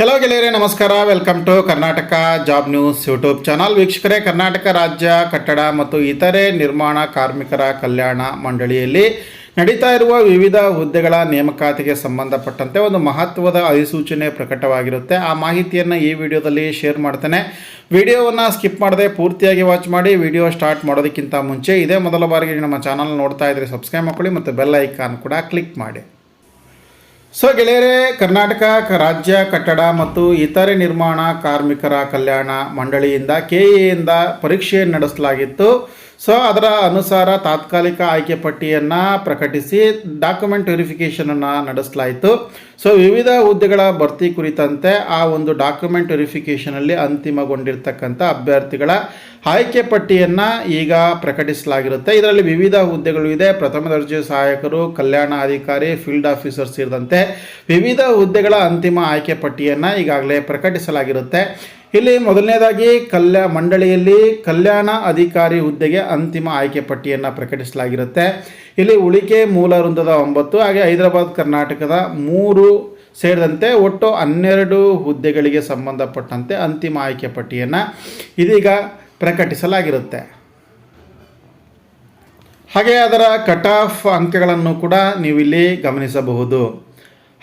Hello ಗೆಳೆಯರೇ, ನಮಸ್ಕಾರ. Welcome to Karnataka job news YouTube channel ವೀಕ್ಷಕರೇ, ಕರ್ನಾಟಕ ರಾಜ್ಯ, ಕಟ್ಟಡ ಮತ್ತು ಇತರೆ ನಿರ್ಮಾಣ ಕಾರ್ಮಿಕರ ಕಲ್ಯಾಣ ಮಂಡಳಿಯಲ್ಲಿ ನಡೀತಾ ಇರುವ ವಿವಿಧ ಹುದ್ದೆಗಳ ನೇಮಕಾತಿಗೆ ಸಂಬಂಧಪಟ್ಟಂತೆ ಒಂದು ಮಹತ್ವದ ಅಧಿಸೂಚನೆ ಪ್ರಕಟವಾಗಿರುತ್ತೆ. ಆ ಮಾಹಿತಿಯನ್ನು ಈ ವಿಡಿಯೋದಲ್ಲಿ ಶೇರ್ ಮಾಡ್ತೇನೆ. ವಿಡಿಯೋವನ್ನು ಸ್ಕಿಪ್ ಮಾಡದೆ ಪೂರ್ತಿಯಾಗಿ ವಾಚ್ ಮಾಡಿ. ವಿಡಿಯೋ ಸ್ಟಾರ್ಟ್ ಮಾಡೋದಕ್ಕಿಂತ ಮುಂಚೆ ಇದೇ ಮೊದಲ ಬಾರಿಗೆ ನಮ್ಮ ಚಾನಲ್ ನೋಡ್ತಾ ಇದ್ದರೆ ಸಬ್ಸ್ಕ್ರೈಬ್ ಮಾಡ್ಕೊಳ್ಳಿ ಮತ್ತು ಬೆಲ್ ಐಕಾನ್ ಕೂಡ ಕ್ಲಿಕ್ ಮಾಡಿ. ಸೊ ಗೆಳೆಯರೇ, ಕರ್ನಾಟಕ, ರಾಜ್ಯ, ಕಟ್ಟಡ ಮತ್ತು ಇತರೆ ನಿರ್ಮಾಣ ಕಾರ್ಮಿಕರ ಕಲ್ಯಾಣ ಮಂಡಳಿಯಿಂದ, ಕೆ ಎಯಿಂದ ಪರೀಕ್ಷೆ ನಡೆಸಲಾಗಿತ್ತು. ಸೊ ಅದರ ಅನುಸಾರ ತಾತ್ಕಾಲಿಕ ಆಯ್ಕೆ ಪಟ್ಟಿಯನ್ನು ಪ್ರಕಟಿಸಿ ಡಾಕ್ಯುಮೆಂಟ್ ವೆರಿಫಿಕೇಷನನ್ನು ನಡೆಸಲಾಯಿತು. ಸೊ ವಿವಿಧ ಹುದ್ದೆಗಳ ಭರ್ತಿ ಕುರಿತಂತೆ ಆ ಒಂದು ಡಾಕ್ಯುಮೆಂಟ್ ವೆರಿಫಿಕೇಷನಲ್ಲಿ ಅಂತಿಮಗೊಂಡಿರ್ತಕ್ಕಂಥ ಅಭ್ಯರ್ಥಿಗಳ ಆಯ್ಕೆ ಪಟ್ಟಿಯನ್ನು ಈಗ ಪ್ರಕಟಿಸಲಾಗಿರುತ್ತೆ. ಇದರಲ್ಲಿ ವಿವಿಧ ಹುದ್ದೆಗಳು ಇದೆ. ಪ್ರಥಮ ದರ್ಜೆ ಸಹಾಯಕರು, ಕಲ್ಯಾಣ ಅಧಿಕಾರಿ ಫೀಲ್ಡ್ ಆಫೀಸರ್ ಸೇರಿದಂತೆ ವಿವಿಧ ಹುದ್ದೆಗಳ ಅಂತಿಮ ಆಯ್ಕೆ ಪಟ್ಟಿಯನ್ನು ಈಗಾಗಲೇ ಪ್ರಕಟಿಸಲಾಗಿರುತ್ತೆ. ಇಲ್ಲಿ ಮೊದಲನೇದಾಗಿ ಕಲ್ಯಾ ಮಂಡಳಿಯಲ್ಲಿ ಕಲ್ಯಾಣ ಅಧಿಕಾರಿ ಹುದ್ದೆಗೆ ಅಂತಿಮ ಆಯ್ಕೆ ಪಟ್ಟಿಯನ್ನು ಪ್ರಕಟಿಸಲಾಗಿರುತ್ತೆ. ಇಲ್ಲಿ ಉಳಿಕೆ ಮೂಲ ವೃಂದದ ಒಂಬತ್ತು, ಹಾಗೆ ಹೈದರಾಬಾದ್, ಕರ್ನಾಟಕದ ಮೂರು ಸೇರಿದಂತೆ ಒಟ್ಟು ಹನ್ನೆರಡು ಹುದ್ದೆಗಳಿಗೆ ಸಂಬಂಧಪಟ್ಟಂತೆ ಅಂತಿಮ ಆಯ್ಕೆ ಪಟ್ಟಿಯನ್ನು ಇದೀಗ ಪ್ರಕಟಿಸಲಾಗಿರುತ್ತೆ. ಹಾಗೆ ಅದರ ಕಟ್ ಆಫ್ ಅಂಕಗಳನ್ನು ಕೂಡ ನೀವಿಲ್ಲಿ ಗಮನಿಸಬಹುದು.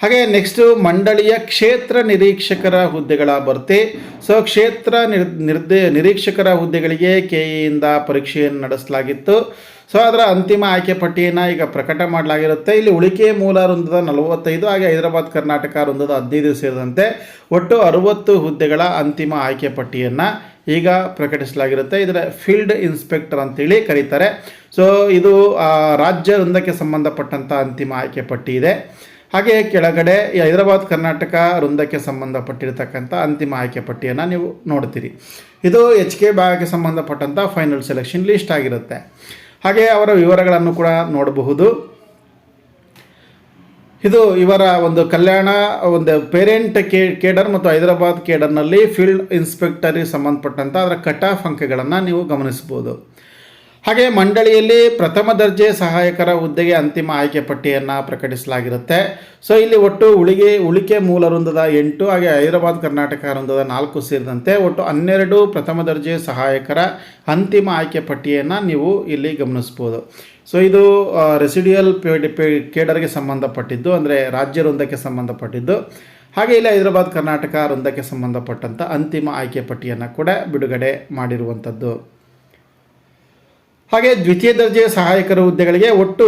ಹಾಗೆ ನೆಕ್ಸ್ಟು ಮಂಡಳಿಯ ಕ್ಷೇತ್ರ ನಿರೀಕ್ಷಕರ ಹುದ್ದೆಗಳ ಭರ್ತಿ. ಸೊ ಕ್ಷೇತ್ರ ನಿರ್, ನಿರ್ದೇ, ನಿರೀಕ್ಷಕರ ಹುದ್ದೆಗಳಿಗೆ ಕೆ ಇಯಿಂದ ಪರೀಕ್ಷೆಯನ್ನು ನಡೆಸಲಾಗಿತ್ತು. ಸೊ ಅದರ ಅಂತಿಮ ಆಯ್ಕೆ ಪಟ್ಟಿಯನ್ನು ಈಗ ಪ್ರಕಟ ಮಾಡಲಾಗಿರುತ್ತೆ. ಇಲ್ಲಿ ಉಳಿಕೆ ಮೂಲ ವೃಂದದ ನಲವತ್ತೈದು ಹಾಗೆ ಹೈದರಾಬಾದ್, ಕರ್ನಾಟಕ ವೃಂದದ ಹದಿನೈದು ಸೇರಿದಂತೆ ಒಟ್ಟು ಅರುವತ್ತು ಹುದ್ದೆಗಳ ಅಂತಿಮ ಆಯ್ಕೆ ಪಟ್ಟಿಯನ್ನು ಈಗ ಪ್ರಕಟಿಸಲಾಗಿರುತ್ತೆ. ಇದರ ಫೀಲ್ಡ್ ಇನ್ಸ್ಪೆಕ್ಟರ್ ಅಂತೇಳಿ ಕರೀತಾರೆ. ಸೊ ಇದು ರಾಜ್ಯ ವೃಂದಕ್ಕೆ ಸಂಬಂಧಪಟ್ಟಂಥ ಅಂತಿಮ ಆಯ್ಕೆ ಪಟ್ಟಿ ಇದೆ. ಹಾಗೆ ಕೆಳಗಡೆ ಹೈದರಾಬಾದ್, ಕರ್ನಾಟಕ ವೃಂದಕ್ಕೆ ಸಂಬಂಧಪಟ್ಟಿರ್ತಕ್ಕಂಥ ಅಂತಿಮ ಆಯ್ಕೆ ಪಟ್ಟಿಯನ್ನು ನೀವು ನೋಡ್ತೀರಿ. ಇದು ಎಚ್ ಕೆ ಭಾಗಕ್ಕೆ ಸಂಬಂಧಪಟ್ಟಂಥ ಫೈನಲ್ ಸೆಲೆಕ್ಷನ್ ಲಿಸ್ಟ್ ಆಗಿರುತ್ತೆ. ಹಾಗೆ ಅವರ ವಿವರಗಳನ್ನು ಕೂಡ ನೋಡಬಹುದು. ಇದು ಇವರ ಒಂದು ಕಲ್ಯಾಣ, ಒಂದು ಪೇರೆಂಟ್ ಕೇ ಕೇಡರ್ ಮತ್ತು ಹೈದರಾಬಾದ್ ಕೇಡರ್ನಲ್ಲಿ ಫೀಲ್ಡ್ ಇನ್ಸ್ಪೆಕ್ಟರಿಗೆ ಸಂಬಂಧಪಟ್ಟಂಥ ಅದರ ಕಟ್ ಆಫ್ ಅಂಕಗಳನ್ನು ನೀವು ಗಮನಿಸ್ಬೋದು ಹಾಗೆ ಮಂಡಳಿಯಲ್ಲಿ ಪ್ರಥಮ ದರ್ಜೆ ಸಹಾಯಕರ ಹುದ್ದೆಗೆ ಅಂತಿಮ ಆಯ್ಕೆ ಪಟ್ಟಿಯನ್ನು ಪ್ರಕಟಿಸಲಾಗಿರುತ್ತೆ. ಸೊ, ಇಲ್ಲಿ ಒಟ್ಟು ಉಳಿಗೆ, ಉಳಿಕೆ ಮೂಲ ವೃಂದದ ಎಂಟು, ಹಾಗೆ ಹೈದರಾಬಾದ್, ಕರ್ನಾಟಕ ವೃಂದದ ನಾಲ್ಕು ಸೇರಿದಂತೆ ಒಟ್ಟು ಹನ್ನೆರಡು ಪ್ರಥಮ ದರ್ಜೆ ಸಹಾಯಕರ ಅಂತಿಮ ಆಯ್ಕೆ ಪಟ್ಟಿಯನ್ನು ನೀವು ಇಲ್ಲಿ ಗಮನಿಸ್ಬೋದು. ಸೊ, ಇದು ರೆಸಿಡಿಯಲ್ ಕೇಡರ್ಗೆ ಸಂಬಂಧಪಟ್ಟಿದ್ದು, ಅಂದರೆ ರಾಜ್ಯ ವೃಂದಕ್ಕೆ ಸಂಬಂಧಪಟ್ಟಿದ್ದು. ಹಾಗೆ ಇಲ್ಲಿ ಹೈದರಾಬಾದ್, ಕರ್ನಾಟಕ ವೃಂದಕ್ಕೆ ಸಂಬಂಧಪಟ್ಟಂಥ ಅಂತಿಮ ಆಯ್ಕೆ ಪಟ್ಟಿಯನ್ನು ಕೂಡ ಬಿಡುಗಡೆ ಮಾಡಿರುವಂಥದ್ದು ಹಾಗೆ ದ್ವಿತೀಯ ದರ್ಜೆಯ ಸಹಾಯಕರ ಹುದ್ದೆಗಳಿಗೆ ಒಟ್ಟು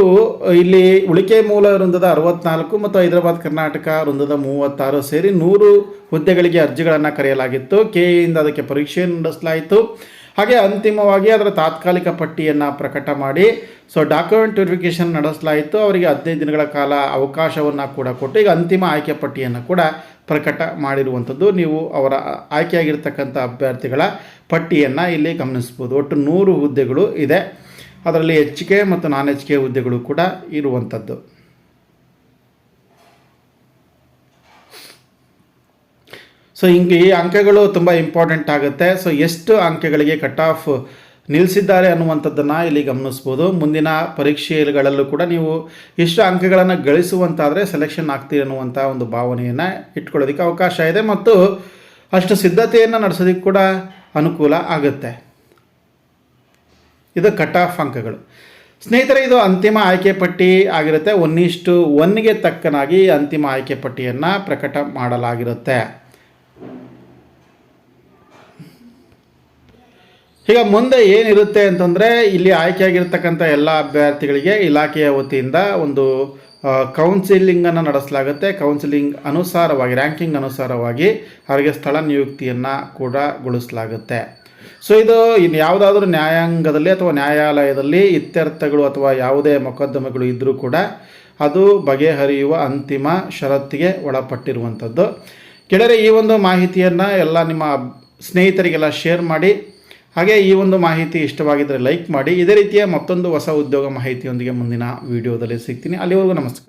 ಇಲ್ಲಿ ಉಳಿಕೆ ಮೂಲ ವೃಂದದ ಅರವತ್ನಾಲ್ಕು ಮತ್ತು ಹೈದರಾಬಾದ್ ಕರ್ನಾಟಕ ವೃಂದದ ಮೂವತ್ತಾರು ಸೇರಿ ನೂರು ಹುದ್ದೆಗಳಿಗೆ ಅರ್ಜಿಗಳನ್ನು ಕರೆಯಲಾಗಿತ್ತು. ಕೆ ಇಂದ ಅದಕ್ಕೆ ಪರೀಕ್ಷೆಯನ್ನು ನಡೆಸಲಾಯಿತು. ಹಾಗೆ ಅಂತಿಮವಾಗಿ ಅದರ ತಾತ್ಕಾಲಿಕ ಪಟ್ಟಿಯನ್ನು ಪ್ರಕಟ ಮಾಡಿ, ಸೊ ಡಾಕ್ಯುಮೆಂಟ್ ವೆರಿಫಿಕೇಷನ್ ನಡೆಸಲಾಯಿತು. ಅವರಿಗೆ ಹದಿನೈದು ದಿನಗಳ ಕಾಲ ಅವಕಾಶವನ್ನು ಕೂಡ ಕೊಟ್ಟು, ಈಗ ಅಂತಿಮ ಆಯ್ಕೆ ಪಟ್ಟಿಯನ್ನು ಕೂಡ ಪ್ರಕಟ ಮಾಡಿರುವಂಥದ್ದು. ನೀವು ಅವರ ಆಯ್ಕೆಯಾಗಿರ್ತಕ್ಕಂಥ ಅಭ್ಯರ್ಥಿಗಳ ಪಟ್ಟಿಯನ್ನು ಇಲ್ಲಿ ಗಮನಿಸ್ಬೋದು ಒಟ್ಟು ನೂರು ಹುದ್ದೆಗಳು ಇದೆ. ಅದರಲ್ಲಿ ಕೆ ಮತ್ತು ನಾನ್ ಎಚ್ ಕೆ ಹುದ್ದೆಗಳು ಕೂಡ ಇರುವಂಥದ್ದು. ಸೊ ಹಿಂಗೆ ಈ ಅಂಕಗಳು ತುಂಬ ಇಂಪಾರ್ಟೆಂಟ್ ಆಗುತ್ತೆ. ಸೊ ಎಷ್ಟು ಅಂಕಗಳಿಗೆ ಕಟ್ ಆಫ್ ನಿಲ್ಲಿಸಿದ್ದಾರೆ ಅನ್ನುವಂಥದ್ದನ್ನು ಇಲ್ಲಿ ಗಮನಿಸ್ಬೋದು. ಮುಂದಿನ ಪರೀಕ್ಷೆಗಳಲ್ಲೂ ಕೂಡ ನೀವು ಇಷ್ಟು ಅಂಕಗಳನ್ನು ಗಳಿಸುವಂತಾದರೆ ಸೆಲೆಕ್ಷನ್ ಆಗ್ತೀರಿ ಅನ್ನುವಂಥ ಒಂದು ಭಾವನೆಯನ್ನು ಇಟ್ಕೊಳ್ಳೋದಕ್ಕೆ ಅವಕಾಶ ಇದೆ ಮತ್ತು ಅಷ್ಟು ಸಿದ್ಧತೆಯನ್ನು ನಡೆಸೋದಕ್ಕೆ ಕೂಡ ಅನುಕೂಲ ಆಗುತ್ತೆ. ಇದು ಕಟ್ ಆಫ್ ಅಂಕಗಳು. ಸ್ನೇಹಿತರೆ, ಇದು ಅಂತಿಮ ಆಯ್ಕೆ ಪಟ್ಟಿ ಆಗಿರುತ್ತೆ. ಒನ್ನಿಷ್ಟು ಒನ್ಗೆ ತಕ್ಕನಾಗಿ ಅಂತಿಮ ಆಯ್ಕೆ ಪಟ್ಟಿಯನ್ನು ಪ್ರಕಟ ಮಾಡಲಾಗಿರುತ್ತೆ. ಈಗ ಮುಂದೆ ಏನಿರುತ್ತೆ ಅಂತಂದರೆ ಇಲ್ಲಿ ಆಯ್ಕೆಯಾಗಿರ್ತಕ್ಕಂಥ ಎಲ್ಲ ಅಭ್ಯರ್ಥಿಗಳಿಗೆ ಇಲಾಖೆಯ ವತಿಯಿಂದ ಒಂದು ಕೌನ್ಸಿಲಿಂಗನ್ನು ನಡೆಸಲಾಗುತ್ತೆ. ಕೌನ್ಸಿಲಿಂಗ್ ಅನುಸಾರವಾಗಿ ರ್ಯಾಂಕಿಂಗ್ ಅನುಸಾರವಾಗಿ ಅವರಿಗೆ ಸ್ಥಳ ನಿಯುಕ್ತಿಯನ್ನು ಕೂಡ ಗೊಳಿಸಲಾಗುತ್ತೆ. ಸೊ ಇದು ಇನ್ನು ಯಾವುದಾದ್ರೂ ನ್ಯಾಯಾಂಗದಲ್ಲಿ ಅಥವಾ ನ್ಯಾಯಾಲಯದಲ್ಲಿ ಇತ್ಯರ್ಥಗಳು ಅಥವಾ ಯಾವುದೇ ಮೊಕದ್ದಮೆಗಳು ಇದ್ದರೂ ಕೂಡ ಅದು ಬಗೆಹರಿಯುವ ಅಂತಿಮ ಷರತ್ತಿಗೆ ಒಳಪಟ್ಟಿರುವಂಥದ್ದು. ಕೆಳರೆ ಈ ಒಂದು ಮಾಹಿತಿಯನ್ನು ಎಲ್ಲ ನಿಮ್ಮ ಸ್ನೇಹಿತರಿಗೆಲ್ಲ ಶೇರ್ ಮಾಡಿ. ಹಾಗೆ ಈ ಒಂದು ಮಾಹಿತಿ ಇಷ್ಟವಾಗಿದ್ದರೆ ಲೈಕ್ ಮಾಡಿ, ಇದೇ ರೀತಿಯ ಮತ್ತೊಂದು ಹೊಸ ಉದ್ಯೋಗ ಮಾಹಿತಿಯೊಂದಿಗೆ ಮುಂದಿನ ವಿಡಿಯೋದಲ್ಲಿ ಸಿಗ್ತೀನಿ. ಅಲ್ಲಿವರೆಗೂ ನಮಸ್ಕಾರ.